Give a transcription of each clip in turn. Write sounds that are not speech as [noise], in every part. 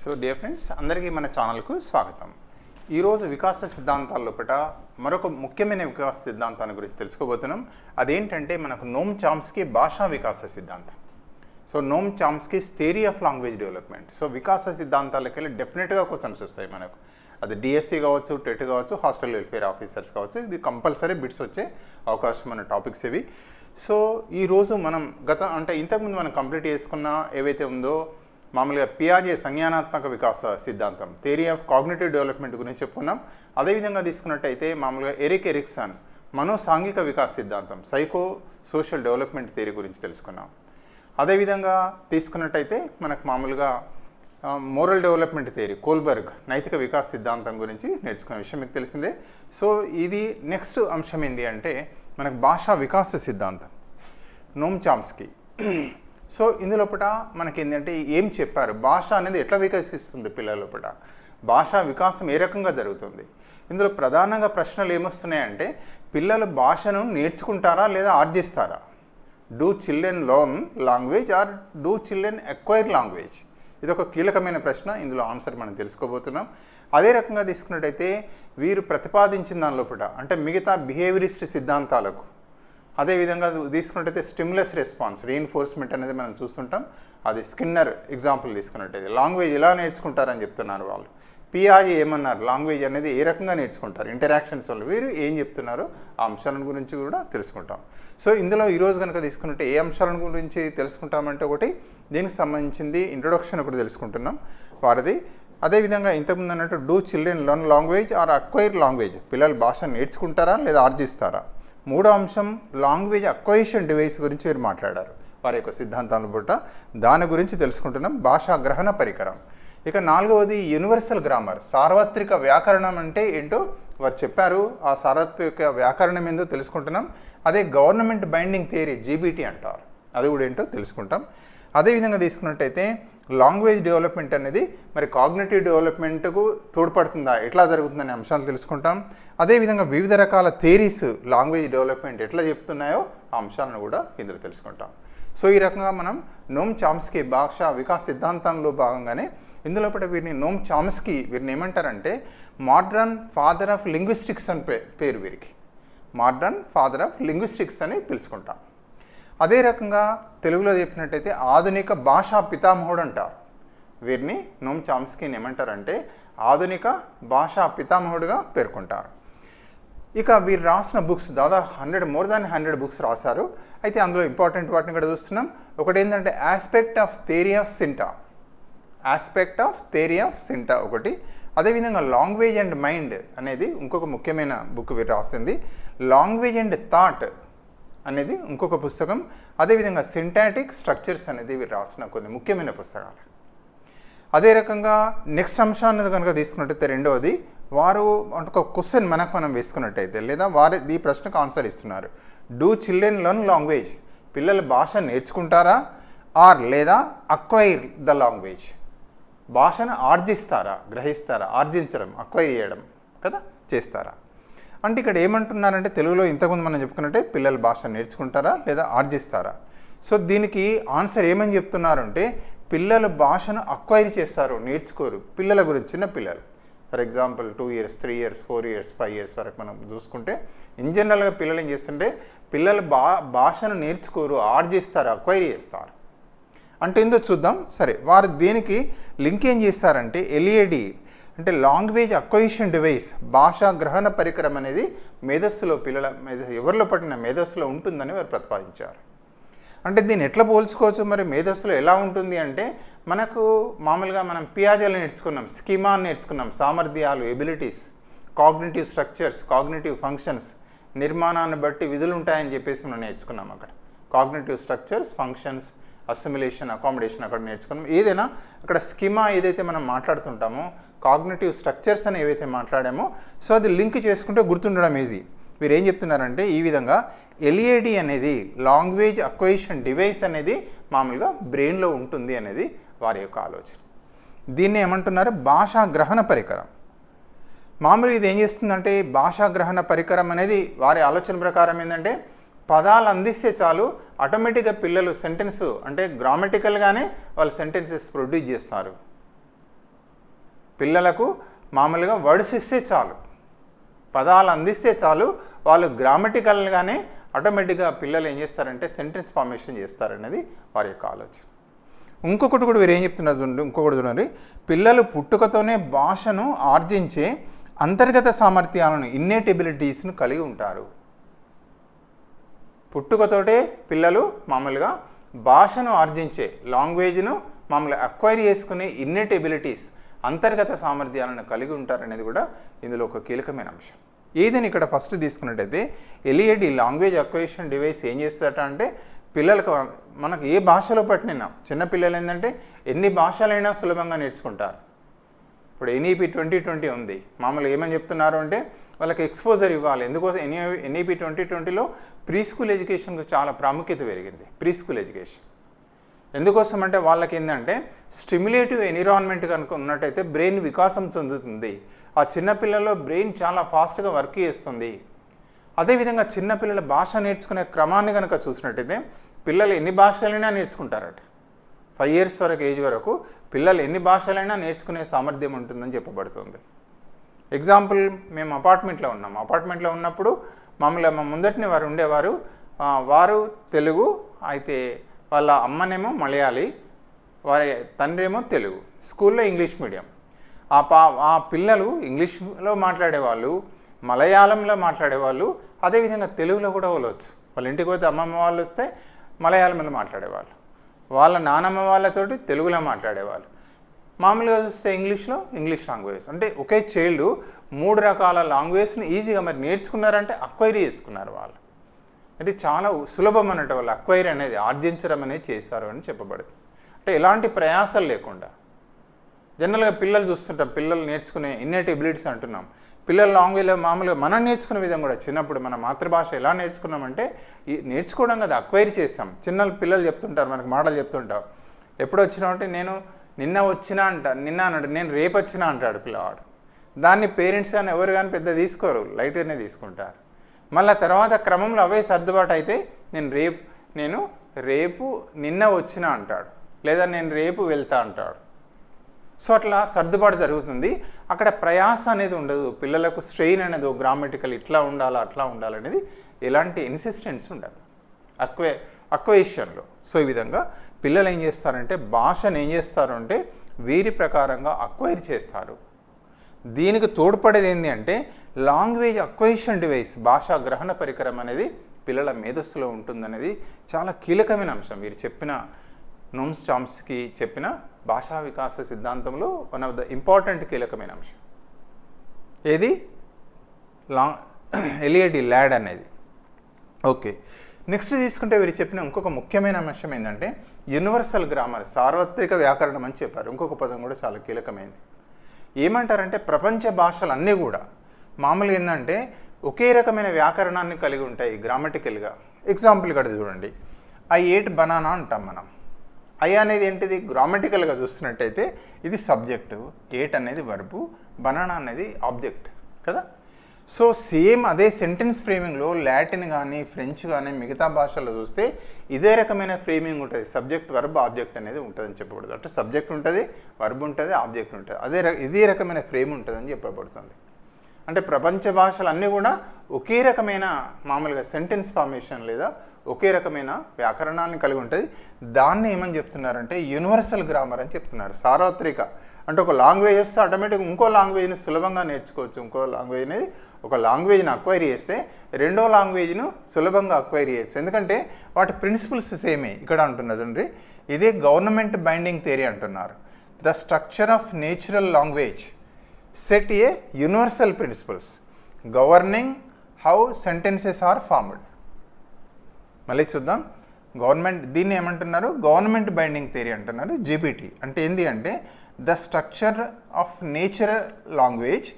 So dear friends అందరికీ మన ఛానల్కు స్వాగతం. ఈరోజు వికాస సిద్ధాంతాల లోపల మరొక ముఖ్యమైన వికాస సిద్ధాంతాన్ని గురించి తెలుసుకోబోతున్నాం. అదేంటంటే మనకు నోమ్ చామ్స్కి భాషా వికాస సిద్ధాంతం. So Noam Chomsky theory of language development so వికాస సిద్ధాంతాలకు వెళ్ళి డెఫినెట్గా క్వశ్చన్స్ వస్తాయి మనకు. అది డిఎస్సి కావచ్చు టెట్ కావచ్చు హాస్టల్ వెల్ఫేర్ ఆఫీసర్స్ కావచ్చు ఇది కంపల్సరీ బిట్స్ వచ్చే అవకాశం ఉన్న టాపిక్స్ ఇవి. సో ఈరోజు మనం గత అంటే ఇంతకుముందు మనం కంప్లీట్ చేసుకున్న ఏవైతే ఉందో మామూలుగా పియాజే సంజ్ఞానాత్మక వికాస సిద్ధాంతం థియరీ ఆఫ్ కాగ్నేటివ్ డెవలప్మెంట్ గురించి చెప్పుకున్నాం. అదేవిధంగా తీసుకున్నట్టయితే మామూలుగా ఎరిక్ ఎరిక్సన్ మనోసాంఘిక వికాస సిద్ధాంతం సైకో సోషల్ డెవలప్మెంట్ థియరీ గురించి తెలుసుకున్నాం. అదేవిధంగా తీసుకున్నట్టయితే మనకు మామూలుగా మోరల్ డెవలప్మెంట్ థియరీ కోల్బర్గ్ నైతిక వికాస్ సిద్ధాంతం గురించి నేర్చుకున్న విషయం మీకు తెలిసిందే. సో ఇది నెక్స్ట్ అంశం ఏంటి అంటే మనకు భాషా వికాస సిద్ధాంతం. నోమ్ చామ్స్కి సో ఇందులోపట మనకి ఏంటంటే ఏం చెప్పారు? భాష అనేది ఎట్లా వికసిస్తుంది పిల్లల లోపల భాషా వికాసం ఏ రకంగా జరుగుతుంది? ఇందులో ప్రధానంగా ప్రశ్నలు ఏమొస్తున్నాయంటే పిల్లలు భాషను నేర్చుకుంటారా లేదా ఆర్జిస్తారా? Do children learn language or do children acquire language ఇది ఒక కీలకమైన ప్రశ్న ఇందులో ఆన్సర్ మనం తెలుసుకోబోతున్నాం. అదే రకంగా తీసుకున్నట్టయితే వీరు ప్రతిపాదించిన దాని లోపల అంటే మిగతా బిహేవియరిస్ట్ సిద్ధాంతాలకు అదేవిధంగా తీసుకున్నట్టయితే స్టిమ్యులస్ రెస్పాన్స్ రీఎన్ఫోర్స్మెంట్ అనేది మనం చూస్తుంటాం. అది స్కిన్నర్ ఎగ్జాంపుల్ తీసుకున్నట్టయితే లాంగ్వేజ్ ఎలా నేర్చుకుంటారని చెప్తున్నారు వాళ్ళు. పిఆర్ఏ ఏమన్నారు? లాంగ్వేజ్ అనేది ఏ రకంగా నేర్చుకుంటారు? ఇంటరాక్షన్స్ వల్ల వీరు ఏం చెప్తున్నారో ఆ అంశాలను గురించి కూడా తెలుసుకుంటాం. సో ఇందులో ఈరోజు కనుక తీసుకున్నట్టే ఏ అంశాలను గురించి తెలుసుకుంటామంటే ఒకటి దీనికి సంబంధించింది ఇంట్రొడక్షన్ ఒకటి తెలుసుకుంటున్నాం. వారిది అదేవిధంగా ఇంతకుముందు అన్నట్టు do children learn language or acquire language పిల్లలు భాష నేర్చుకుంటారా లేదా ఆర్జిస్తారా? మూడో అంశం లాంగ్వేజ్ అక్వైషన్ డివైస్ గురించి మీరు మాట్లాడారు. వారి యొక్క సిద్ధాంతాలను బుట్ట దాని గురించి తెలుసుకుంటున్నాం. భాషా గ్రహణ పరికరం. ఇక నాలుగవది యూనివర్సల్ గ్రామర్. సార్వత్రిక వ్యాకరణం అంటే ఏంటో వారు చెప్పారు. ఆ సార్వత్రిక వ్యాకరణం ఏందో తెలుసుకుంటున్నాం. అదే గవర్నమెంట్ బైండింగ్ థియరీ జీబీటీ అంటారు. అది కూడా ఏంటో తెలుసుకుంటాం. అదేవిధంగా తీసుకున్నట్టయితే లాంగ్వేజ్ డెవలప్మెంట్ అనేది మరి కాగ్నేటివ్ డెవలప్మెంట్కు తోడ్పడుతుందా? ఎట్లా జరుగుతుందనే అంశాలు తెలుసుకుంటాం. అదేవిధంగా వివిధ రకాల థేరీస్ లాంగ్వేజ్ డెవలప్మెంట్ ఎట్లా చెప్తున్నాయో ఆ అంశాలను కూడా ఇందులో తెలుసుకుంటాం. సో ఈ రకంగా మనం నోమ్ చామ్స్కీ భాష వికాస్ సిద్ధాంతంలో భాగంగానే ఇందులో కూడా వీరిని నోమ్ చామ్స్కీ వీరిని ఏమంటారంటే మోడ్రన్ ఫాదర్ ఆఫ్ లింగ్విస్టిక్స్ అని పే పేరు వీరికి. మోడ్రన్ ఫాదర్ ఆఫ్ లింగ్విస్టిక్స్ అని పిలుచుకుంటాం. అదే రకంగా తెలుగులో చెప్పినట్టయితే ఆధునిక భాషా పితామహుడు అంటారు వీరిని నోమ్ చామ్స్కీని ఏమంటారంటే ఆధునిక భాషా పితామహుడుగా పేర్కొంటారు. ఇక వీరు రాసిన బుక్స్ దాదాపు hundred more than hundred books రాశారు. అయితే అందులో ఇంపార్టెంట్ వాటిని కూడా చూస్తున్నాం. ఒకటి ఏంటంటే aspect of theory of syntax. Aspect of theory of syntax ఒకటి. అదేవిధంగా లాంగ్వేజ్ అండ్ మైండ్ అనేది ఇంకొక ముఖ్యమైన బుక్ వీరు రాసింది. లాంగ్వేజ్ అండ్ థాట్ అనేది ఇంకొక పుస్తకం. అదేవిధంగా సింటాటిక్ స్ట్రక్చర్స్ అనేది వీరు రాసిన కొన్ని ముఖ్యమైన పుస్తకాలు. అదే రకంగా నెక్స్ట్ అంశాన్ని కనుక తీసుకున్నట్టయితే రెండవది వారు ఒక క్వశ్చన్ మనకు మనం వేసుకున్నట్టయితే లేదా వారి ఈ ప్రశ్నకు ఆన్సర్ ఇస్తున్నారు. Do children learn language? పిల్లల భాష నేర్చుకుంటారా? ఆర్ లేదా అక్వైర్ ద లాంగ్వేజ్? భాషను ఆర్జిస్తారా? గ్రహిస్తారా? ఆర్జించడం అక్వైర్ చేయడం కదా? చేస్తారా? అంటే ఇక్కడ ఏమంటున్నారంటే తెలుగులో ఇంతకుముందు మనం చెప్పుకున్నట్టే పిల్లలు భాష నేర్చుకుంటారా లేదా ఆర్జిస్తారా? సో దీనికి ఆన్సర్ ఏమని చెప్తున్నారంటే పిల్లలు భాషను అక్వైర్ చేస్తారు నేర్చుకోరు. పిల్లల గురించి చిన్న పిల్లలు. For example two years three years four years five years వరకు మనం చూసుకుంటే ఇన్ జనరల్గా పిల్లలు ఏం చేస్తుంటే పిల్లలు బా భాషను నేర్చుకోరు ఆర్జిస్తారు అక్వైర్ చేస్తారు. అంటే ఏందో చూద్దాం. సరే వారు దీనికి లింక్ ఏం చేస్తారంటే ఎల్ఈడి అంటే లాంగ్వేజ్ అక్వైషన్ డివైస్ భాషా గ్రహణ పరికరం అనేది మేధస్సులో పిల్లల మేధ ఎవరిలో పట్టిన మేధస్సులో ఉంటుందని వారు ప్రతిపాదించారు. అంటే దీన్ని ఎట్లా పోల్చుకోవచ్చు? మరి మేధస్సులో ఎలా ఉంటుంది అంటే మనకు మామూలుగా మనం పియాజాలు నేర్చుకున్నాం స్కీమా నేర్చుకున్నాం సామర్థ్యాలు abilities cognitive structures cognitive functions నిర్మాణాన్ని బట్టి విధులు ఉంటాయని చెప్పేసి మనం నేర్చుకున్నాం అక్కడ. Cognitive structures functions assimilation accommodation అక్కడ నేర్చుకున్నాం. ఏదైనా అక్కడ స్కిమా ఏదైతే మనం మాట్లాడుతుంటామో కాగ్నేటివ్ స్ట్రక్చర్స్ అని ఏవైతే మాట్లాడామో సో అది లింక్ చేసుకుంటే గుర్తుండడం ఈజీ మీరు ఏం చెప్తున్నారంటే ఈ విధంగా ఎల్ఏడి అనేది లాంగ్వేజ్ అక్వైషన్ డివైస్ అనేది మామూలుగా బ్రెయిన్లో ఉంటుంది అనేది వారి యొక్క ఆలోచన. దీన్ని ఏమంటున్నారు? భాషా గ్రహణ పరికరం. మామూలుగా ఇది ఏం చేస్తుందంటే భాషా గ్రహణ పరికరం అనేది వారి ఆలోచన ప్రకారం ఏంటంటే పదాలు అందిస్తే చాలు ఆటోమేటిక్గా పిల్లలు సెంటెన్స్ అంటే గ్రామటికల్గానే వాళ్ళు సెంటెన్సెస్ ప్రొడ్యూస్ చేస్తారు. పిల్లలకు మామూలుగా వర్డ్స్ ఇస్తే చాలు పదాలు అందిస్తే చాలు వాళ్ళు గ్రామటికల్గానే ఆటోమేటిక్గా పిల్లలు ఏం చేస్తారంటే సెంటెన్స్ ఫార్మేషన్ చేస్తారనేది వారి యొక్క ఆలోచన. ఇంకొకటి కూడా వీరు ఏం చెప్తున్నారు చూడండి ఇంకొకటి చూడండి. పిల్లలు పుట్టుకతోనే భాషను ఆర్జించే అంతర్గత సామర్థ్యాలను ఇన్నేట్ ఎబిలిటీస్ను కలిగి ఉంటారు. పుట్టుకతోటే పిల్లలు మామూలుగా భాషను ఆర్జించే లాంగ్వేజ్ను మామూలుగా అక్వైర్ చేసుకునే ఇన్నెట్ ఎబిలిటీస్ అంతర్గత సామర్థ్యాలను కలిగి ఉంటారనేది కూడా ఇందులో ఒక కీలకమైన అంశం. ఏదని ఇక్కడ ఫస్ట్ తీసుకున్నట్టయితే ఎలియడ్ ఈ లాంగ్వేజ్ అక్వేషన్ డివైస్ ఏం చేస్తారట అంటే పిల్లలకు మనకు ఏ భాషలో పట్టినా చిన్న పిల్లలు ఏంటంటే ఎన్ని భాషలైనా సులభంగా నేర్చుకుంటారు. ఇప్పుడు ఎన్ఈపి ట్వంటీ ట్వంటీ ఉంది. మామూలుగా ఏమని చెప్తున్నారు అంటే వాళ్ళకి ఎక్స్పోజర్ ఇవ్వాలి. ఎందుకోసం ఎన్ఏ ఎన్ఈపి ట్వంటీ ట్వంటీలో ప్రీ స్కూల్ ఎడ్యుకేషన్కి చాలా ప్రాముఖ్యత పెరిగింది. Pre school education. ఎందుకోసం అంటే వాళ్ళకి ఏంటంటే స్టిమ్యులేటివ్ ఎన్విరాన్మెంట్ కనుక ఉన్నట్టయితే బ్రెయిన్ వికాసం చెందుతుంది. ఆ చిన్నపిల్లల్లో బ్రెయిన్ చాలా ఫాస్ట్గా వర్క్ చేస్తుంది. అదేవిధంగా చిన్నపిల్లల భాష నేర్చుకునే క్రమాన్ని కనుక చూసినట్టయితే పిల్లలు ఎన్ని భాషలైనా నేర్చుకుంటారట. ఫైవ్ ఇయర్స్ వరకు ఏజ్ వరకు పిల్లలు ఎన్ని భాషలైనా నేర్చుకునే సామర్థ్యం ఉంటుందని చెప్పబడుతుంది. ఎగ్జాంపుల్ మేము అపార్ట్మెంట్లో ఉన్నాం. అపార్ట్మెంట్లో ఉన్నప్పుడు మమ్మల్ని మా ముందటిని వారు ఉండేవారు. వారు తెలుగు అయితే వాళ్ళ అమ్మనేమో మలయాళీ వారి తండ్రి ఏమో తెలుగు. స్కూల్లో ఇంగ్లీష్ మీడియం ఆ పా ఆ పిల్లలు ఇంగ్లీష్లో మాట్లాడేవాళ్ళు మలయాళంలో మాట్లాడేవాళ్ళు అదేవిధంగా తెలుగులో కూడా వాళ్ళవచ్చు వాళ్ళ ఇంటికి పోతే అమ్మమ్మ వాళ్ళు వస్తే మలయాళంలో మాట్లాడేవాళ్ళు. వాళ్ళ నానమ్మ వాళ్ళతోటి తెలుగులో మాట్లాడేవాళ్ళు. మామూలుగా చూస్తే ఇంగ్లీష్లో ఇంగ్లీష్ లాంగ్వేజ్ అంటే ఒకే చైల్డ్ మూడు రకాల లాంగ్వేజ్ని ఈజీగా మరి నేర్చుకున్నారంటే అక్వైరీ చేసుకున్నారు వాళ్ళు. అంటే చాలా సులభం అన్నట్టు వాళ్ళు అక్వైరీ అనేది ఆర్జించడం అనేది చేస్తారు అని చెప్పబడుతుంది అంటే ఎలాంటి ప్రయాసాలు లేకుండా. జనరల్గా పిల్లలు చూస్తుంటాం పిల్లలు నేర్చుకునే ఇన్నెట్ ఎబిలిటీస్ అంటున్నాం. పిల్లల లాంగ్వేజ్లో మామూలుగా మనం నేర్చుకునే విధం కూడా చిన్నప్పుడు మన మాతృభాష ఎలా నేర్చుకున్నామంటే ఈ నేర్చుకోవడం కదా అక్వైరీ చేస్తాం. చిన్న పిల్లలు చెప్తుంటారు మనకు మాటలు చెప్తుంటాం ఎప్పుడు వచ్చినామంటే నేను నిన్న వచ్చినా అంట నిన్న అన్నాడు నేను రేపు వచ్చినా అంటాడు పిల్లవాడు. దాన్ని పేరెంట్స్ కానీ ఎవరు కానీ పెద్ద తీసుకోరు లైట్గానే తీసుకుంటారు. మళ్ళీ తర్వాత క్రమంలో అవే సర్దుబాటు అయితే నేను రేపు నేను రేపు నిన్న వచ్చినా అంటాడు లేదా నేను రేపు వెళ్తా అంటాడు. సో అట్లా సర్దుబాటు జరుగుతుంది. అక్కడ ప్రయాస అనేది ఉండదు. పిల్లలకు స్ట్రెయిన్ అనేది గ్రామటికల్ ఇట్లా ఉండాలా అట్లా ఉండాలనేది ఎలాంటి ఇన్సిస్టెన్స్ ఉండదు. అక్వే అక్వేషన్లో. సో ఈ విధంగా పిల్లలు ఏం చేస్తారంటే భాషను ఏం చేస్తారు అంటే వీరి ప్రకారంగా అక్వైర్ చేస్తారు. దీనికి తోడ్పడేది ఏంటి అంటే లాంగ్వేజ్ అక్వైషన్ డివైస్ భాషా గ్రహణ పరికరం అనేది పిల్లల మేధస్సులో ఉంటుందనేది చాలా కీలకమైన అంశం. మీరు చెప్పిన నోమ్స్ చామ్స్కి చెప్పిన భాషా వికాస సిద్ధాంతంలో వన్ ఆఫ్ ద ఇంపార్టెంట్ కీలకమైన అంశం. ఏది? లాంగ్ [clears throat] ఎలియడి ల్యాడ్ అనేది. ఓకే. నెక్స్ట్ తీసుకుంటే వీరు చెప్పిన ఇంకొక ముఖ్యమైన అంశం ఏంటంటే యూనివర్సల్ గ్రామర్ సార్వత్రిక వ్యాకరణం అని చెప్పారు. ఇంకొక పదం కూడా చాలా కీలకమైంది. ఏమంటారంటే ప్రపంచ భాషలన్నీ కూడా మామూలుగా ఏంటంటే ఒకే రకమైన వ్యాకరణాన్ని కలిగి ఉంటాయి గ్రామటికల్గా. ఎగ్జాంపుల్ ఇక్కడ చూడండి. ఐ ఏట్ బనానా అంటాం మనం. ఐ అనేది ఏంటిది? గ్రామటికల్గా చూస్తున్నట్టయితే ఇది సబ్జెక్టు ఏట్ అనేది వర్బు బనానా అనేది ఆబ్జెక్ట్ కదా? సో సేమ్ అదే సెంటెన్స్ ఫ్రేమింగ్లో లాటిన్ కానీ ఫ్రెంచ్ కానీ మిగతా భాషల్లో చూస్తే ఇదే రకమైన ఫ్రేమింగ్ ఉంటుంది. సబ్జెక్ట్ వర్బ్ ఆబ్జెక్ట్ అనేది ఉంటుందని చెప్పబడుతుంది. అంటే సబ్జెక్ట్ ఉంటుంది వర్బ్ ఉంటుంది ఆబ్జెక్ట్ ఉంటుంది. అదే ఇదే రకమైన ఫ్రేమ్ ఉంటుందని చెప్పబడుతుంది. అంటే ప్రపంచ భాషలు అన్నీ కూడా ఒకే రకమైన మామూలుగా సెంటెన్స్ ఫార్మేషన్ లేదా ఒకే రకమైన వ్యాకరణాన్ని కలిగి ఉంటుంది. దాన్ని ఏమని చెప్తున్నారంటే యూనివర్సల్ గ్రామర్ అని చెప్తున్నారు. సార్వత్రిక. అంటే ఒక లాంగ్వేజ్ వస్తే ఆటోమేటిక్గా ఇంకో లాంగ్వేజ్ని సులభంగా నేర్చుకోవచ్చు. ఇంకో లాంగ్వేజ్ అనేది ఒక లాంగ్వేజ్ని అక్వైర్ చేస్తే రెండో లాంగ్వేజ్ను సులభంగా అక్వైర్ చేయొచ్చు. ఎందుకంటే వాటి ప్రిన్సిపల్స్ సేమే ఇక్కడ అంటున్నారు ఇదే గవర్నమెంట్ బైండింగ్ థియరీ అంటున్నారు. The structure of natural language set a universal principles governing how sentences are formed మళ్ళీ చూద్దాం. గవర్నమెంట్ దీన్ని ఏమంటున్నారు? గవర్నమెంట్ బైండింగ్ థియరీ అంటున్నారు జీపీటీ అంటే ఏంటి అంటే the structure of nature language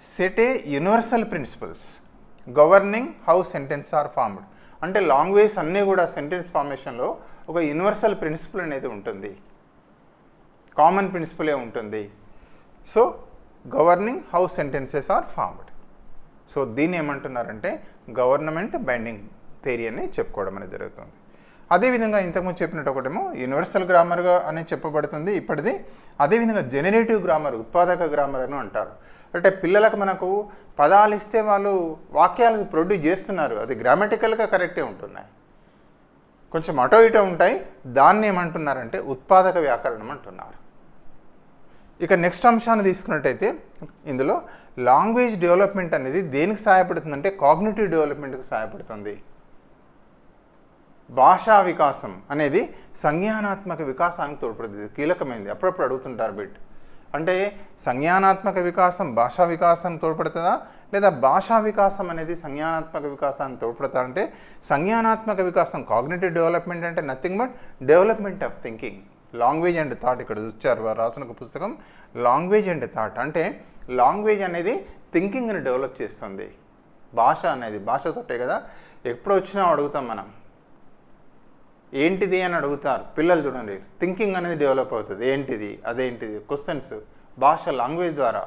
set a universal principles governing how sentence are formed అంటే language అన్నీ కూడా సెంటెన్స్ ఫార్మేషన్లో ఒక యూనివర్సల్ ప్రిన్సిపల్ అనేది ఉంటుంది. కామన్ ప్రిన్సిపలే ఉంటుంది. So governing how sentences are formed so దీన్ని ఏమంటున్నారంటే గవర్నమెంట్ బైండింగ్ థియరీ అని చెప్పుకోవడం అనేది జరుగుతుంది. అదేవిధంగా ఇంతకుముందు చెప్పినట్టు ఒకటేమో యూనివర్సల్ గ్రామర్గా అనేది చెప్పబడుతుంది. ఇప్పటిది అదేవిధంగా జనరేటివ్ గ్రామర్ ఉత్పాదక గ్రామర్ అని అంటారు. అంటే పిల్లలకు మనకు పదాలు ఇస్తే వాళ్ళు వాక్యాలు ప్రొడ్యూస్ చేస్తున్నారు. అది గ్రామటికల్గా కరెక్టే ఉంటున్నాయి. కొంచెం అటో ఇటో ఉంటాయి. దాన్ని ఏమంటున్నారంటే ఉత్పాదక వ్యాకరణం అంటున్నారు. ఇక నెక్స్ట్ అంశాన్ని తీసుకున్నట్టయితే ఇందులో లాంగ్వేజ్ డెవలప్మెంట్ అనేది దేనికి సహాయపడుతుందంటే కాగ్నిటివ్ డెవలప్మెంట్కి సహాయపడుతుంది. భాషా వికాసం అనేది సంజ్ఞానాత్మక వికాసానికి తోడ్పడుతుంది. కీలకమైనది అప్పుడప్పుడు అడుగుతుంటారు బిట్. అంటే సంజ్ఞానాత్మక వికాసం భాషా వికాసం తోడ్పడుతుందా? లేదా భాషా వికాసం అనేది సంజ్ఞానాత్మక వికాసాన్ని తోడ్పడతా అంటే సంజ్ఞానాత్మక వికాసం కాగ్నేటివ్ డెవలప్మెంట్ అంటే nothing but development of thinking. Language and thought ఇక్కడ చూచారు వారు రాసిన ఒక పుస్తకం లాంగ్వేజ్ అండ్ థాట్. అంటే లాంగ్వేజ్ అనేది థింకింగ్ని డెవలప్ చేస్తుంది. భాష అనేది భాషతోటే కదా. ఎప్పుడు వచ్చినా అడుగుతాం మనం. ఏంటిది అని అడుగుతారు. పిల్లలు చూడండి థింకింగ్ అనేది డెవలప్ అవుతుంది. ఏంటిది అదేంటిది? క్వశ్చన్స్. భాష లాంగ్వేజ్ ద్వారా.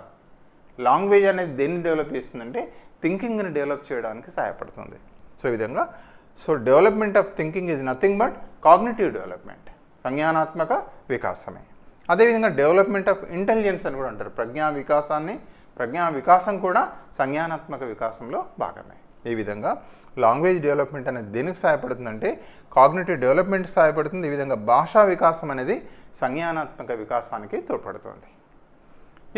లాంగ్వేజ్ అనేది దేన్ని డెవలప్ చేస్తుందంటే థింకింగ్ని డెవలప్ చేయడానికి సహాయపడుతుంది. సో ఈ విధంగా so development of thinking is nothing but cognitive development. సంజ్ఞానాత్మక వికాసమే. అదేవిధంగా డెవలప్మెంట్ ఆఫ్ ఇంటెలిజెన్స్ అని కూడా అంటారు. ప్రజ్ఞా వికాసాన్ని ప్రజ్ఞా వికాసం కూడా సంజ్ఞానాత్మక వికాసంలో భాగమే. ఈ విధంగా లాంగ్వేజ్ డెవలప్మెంట్ అనేది దేనికి సహాయపడుతుందంటే కాగ్నేటివ్ డెవలప్మెంట్ సహాయపడుతుంది. ఈ విధంగా భాషా వికాసం అనేది సంజ్ఞానాత్మక వికాసానికి తోడ్పడుతుంది.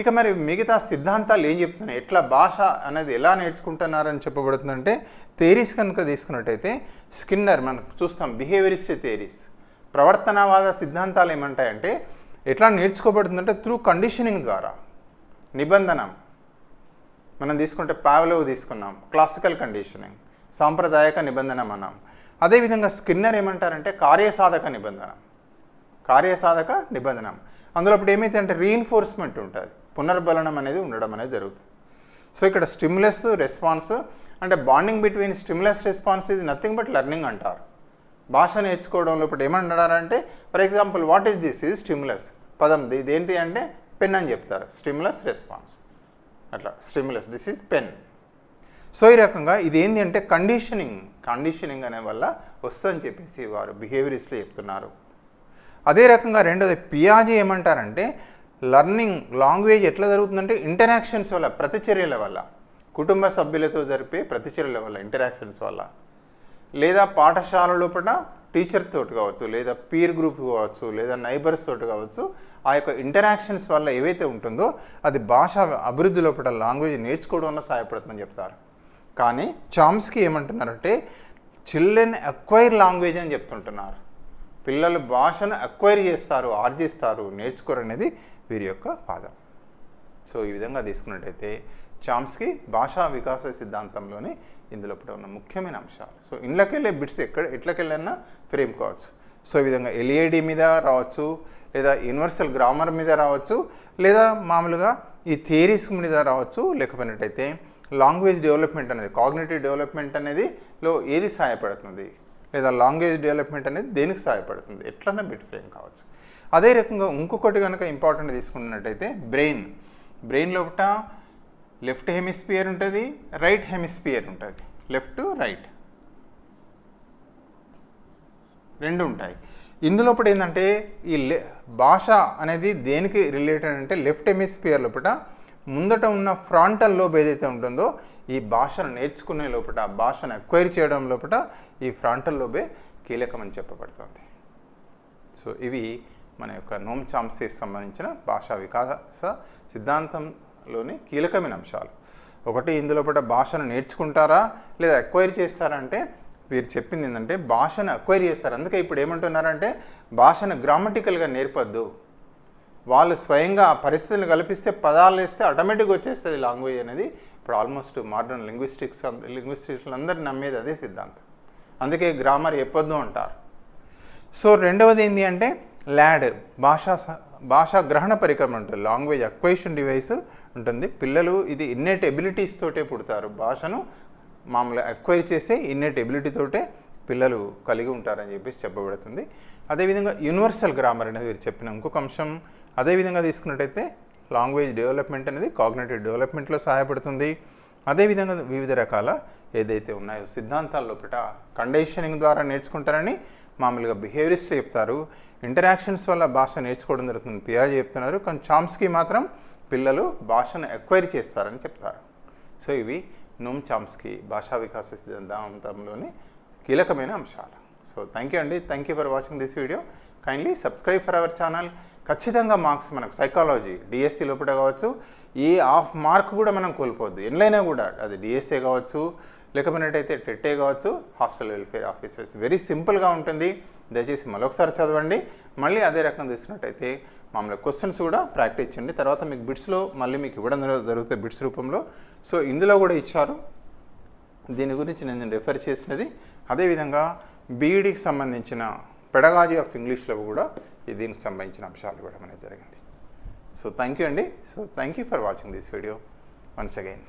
ఇక మరి మిగతా సిద్ధాంతాలు ఏం చెప్తున్నాయి? ఎట్లా భాష అనేది ఎలా నేర్చుకుంటున్నారని చెప్పబడుతుందంటే థేరీస్ కనుక తీసుకున్నట్టయితే స్కిన్నర్ మనం చూస్తాం బిహేవియరిస్ట్ థేరీస్ ప్రవర్తనవాద సిద్ధాంతాలు ఏమంటాయంటే ఎట్లా నేర్చుకోబడుతుందంటే త్రూ కండిషనింగ్ ద్వారా. నిబంధన. మనం తీసుకుంటే పావలో తీసుకున్నాం. క్లాసికల్ కండిషనింగ్ సాంప్రదాయక నిబంధన అన్నాం. అదేవిధంగా స్కిన్నర్ ఏమంటారంటే కార్యసాధక నిబంధన. కార్యసాధక నిబంధన. అందులో ఇప్పుడు ఏమైతే అంటే రీఇన్ఫోర్స్మెంట్ ఉంటుంది. పునర్బలనం అనేది ఉండడం అనేది జరుగుతుంది. సో ఇక్కడ స్టిమ్యులస్ రెస్పాన్స్ అంటే బాండింగ్ బిట్వీన్ స్టిమ్యులస్ రెస్పాన్స్ ఇది నథింగ్ బట్ లెర్నింగ్ అంటారు. భాష నేర్చుకోవడంలో ఇప్పుడు ఏమంటారంటే for example what is this ఇది స్టిమ్యులస్ పదం ఇది ఇదేంటి అంటే పెన్ అని చెప్తారు. స్టిమ్యులస్ రెస్పాన్స్ అట్లా stimulus this is pen so ఈ రకంగా ఇది ఏంటి అంటే కండిషనింగ్ కండిషనింగ్ అనే వల్ల వస్తుందని చెప్పేసి వారు బిహేవియరిస్ట్లు చెప్తున్నారు. అదే రకంగా రెండోది పియాజీ ఏమంటారంటే లర్నింగ్ లాంగ్వేజ్ ఎట్లా జరుగుతుందంటే ఇంటరాక్షన్స్ వల్ల ప్రతిచర్యల వల్ల కుటుంబ సభ్యులతో జరిపే ప్రతిచర్యల వల్ల ఇంటరాక్షన్స్ వల్ల. లేదా పాఠశాల లోపల టీచర్ తోటి కావచ్చు లేదా పీర్ గ్రూప్ కావచ్చు లేదా నైబర్స్ తోటి కావచ్చు ఆ యొక్క ఇంటరాక్షన్స్ వల్ల ఏవైతే ఉంటుందో అది భాష అభివృద్ధి లోపల లాంగ్వేజ్ నేర్చుకోవడంలో సహాయపడుతుందని చెప్తారు. కానీ చామ్స్కి ఏమంటున్నారంటే చిల్డ్రన్ అక్వైర్ లాంగ్వేజ్ అని చెప్తుంటున్నారు. పిల్లలు భాషను అక్వైర్ చేస్తారు ఆర్జిస్తారు నేర్చుకోరు అనేది వీరి యొక్క వాదం సో ఈ విధంగా తీసుకున్నట్టయితే చామ్స్కి భాషా వికాస సిద్ధాంతంలోని ఇందులో ఇప్పుడు ఉన్న ముఖ్యమైన అంశాలు. సో ఇండ్లకెళ్ళే బిట్స్ ఎక్కడ ఎట్లకెళ్ళన్నా ఫ్రేమ్ కావచ్చు సో ఈ విధంగా ఎల్ఈడి మీద రావచ్చు లేదా యూనివర్సల్ గ్రామర్ మీద రావచ్చు లేదా మామూలుగా ఈ థియరీస్ మీద రావచ్చు. లేకపోయినట్టయితే లాంగ్వేజ్ డెవలప్మెంట్ అనేది కాగ్నేటివ్ డెవలప్మెంట్ అనేది లో ఏది సహాయపడుతుంది? లేదా లాంగ్వేజ్ డెవలప్మెంట్ అనేది దేనికి సహాయపడుతుంది? ఎట్లన్నా బిట్ ఫ్రేమ్ కావచ్చు. అదే రకంగా ఇంకొకటి కనుక ఇంపార్టెంట్ తీసుకున్నట్టయితే బ్రెయిన్. బ్రెయిన్ లోపల లెఫ్ట్ హెమిస్పియర్ ఉంటుంది రైట్ హెమిస్పియర్ ఉంటుంది. Left right. రెండు ఉంటాయి. ఇందులో ఏంటంటే ఈ లె భాష అనేది దేనికి రిలేటెడ్ అంటే లెఫ్ట్ హెమిస్పియర్ లోపల ముందట ఉన్న ఫ్రాంటల్ లోబ్ ఏదైతే ఉంటుందో ఈ భాషను నేర్చుకునే లోపల భాషను ఎక్వైర్ చేయడం లోపల ఈ ఫ్రాంటల్ లోబే కీలకమని చెప్పబడుతుంది. సో ఇవి మన యొక్క నోమ్ చాంసీకి సంబంధించిన భాషా వికాస సిద్ధాంతం లోని కీలకమైన అంశాలు. ఒకటి ఇందులో పట భాషను నేర్చుకుంటారా? లేదా ఎక్వైర్ చేస్తారా అంటే వీరు చెప్పింది ఏంటంటే భాషను అక్వైర్ చేస్తారు. అందుకే ఇప్పుడు ఏమంటున్నారంటే భాషను గ్రామటికల్గా నేర్పద్దు. వాళ్ళు స్వయంగా ఆ పరిస్థితులను కల్పిస్తే పదాలు వేస్తే ఆటోమేటిక్గా వచ్చేస్తుంది లాంగ్వేజ్ అనేది. ఇప్పుడు ఆల్మోస్ట్ మోడర్న్ లింగ్విస్టిక్స్ లింగ్విస్టిక్స్లు అందరు నమ్మేది అదే సిద్ధాంతం. అందుకే గ్రామర్ ఎప్పొద్దు అంటారు. సో రెండవది ఏంటి అంటే ల్యాడ్ భాషా స- భాషా గ్రహణ పరికరం ఉంటుంది లాంగ్వేజ్ అక్వైషన్ డివైస్ ఉంటుంది. పిల్లలు ఇది ఇన్నెట్ ఎబిలిటీస్ తోటే పుడతారు. భాషను మామూలుగా అక్వైర్ చేసే ఇన్నెట్ ఎబిలిటీ తోటే పిల్లలు కలిగి ఉంటారని చెప్పేసి చెప్పబడుతుంది. అదేవిధంగా యూనివర్సల్ గ్రామర్ అనేది మీరు చెప్పిన ఇంకొక అంశం. అదేవిధంగా తీసుకున్నట్టయితే లాంగ్వేజ్ డెవలప్మెంట్ అనేది కాగ్నేటివ్ డెవలప్మెంట్లో సహాయపడుతుంది. అదేవిధంగా వివిధ రకాల ఏదైతే ఉన్నాయో సిద్ధాంతాల లోపల కండిషనింగ్ ద్వారా నేర్చుకుంటారని మామూలుగా బిహేవియరిస్ట్లు చెప్తారు. ఇంటరాక్షన్స్ వల్ల భాష నేర్చుకోవడం జరుగుతుంది. పియాజీ చెప్తున్నారు. కానీ చామ్స్కి మాత్రం పిల్లలు భాషను ఎక్వైరీ చేస్తారని చెప్తారు. సో ఇవి నోమ్ చామ్స్కి భాషా వికాస సిద్ధాంతంలోని కీలకమైన అంశాలు. సో థ్యాంక్ యూ అండి. Thank you for watching this video kindly subscribe for our channel ఖచ్చితంగా మార్క్స్ మనకు సైకాలజీ డిఎస్సి లోపల కావచ్చు. ఏ హాఫ్ మార్క్ కూడా మనం కోల్పోవద్దు. ఎన్లైనా కూడా. అది డిఎస్ఏ కావచ్చు లేకపోయినట్టయితే టెట్టే కావచ్చు హాస్టల్ వెల్ఫేర్ ఆఫీసర్స్. వెరీ సింపుల్గా ఉంటుంది. దయచేసి మరొకసారి చదవండి. మళ్ళీ అదే రకం తీసుకున్నట్టయితే మామూలుగా క్వశ్చన్స్ కూడా ప్రాక్టీస్ చేయండి. తర్వాత మీకు బిట్స్లో మళ్ళీ మీకు ఇవ్వడం జరుగుతాయి బిట్స్ రూపంలో. సో ఇందులో కూడా ఇచ్చారు. దీని గురించి నేను రెఫర్ చేసినది. అదేవిధంగా బీఈడికి సంబంధించిన పెడగాజీ ఆఫ్ ఇంగ్లీష్లో కూడా ఈ దీనికి సంబంధించిన అంశాలు కూడా అనేది జరిగింది. సో థ్యాంక్ యూ అండి. So thank you for watching this video once again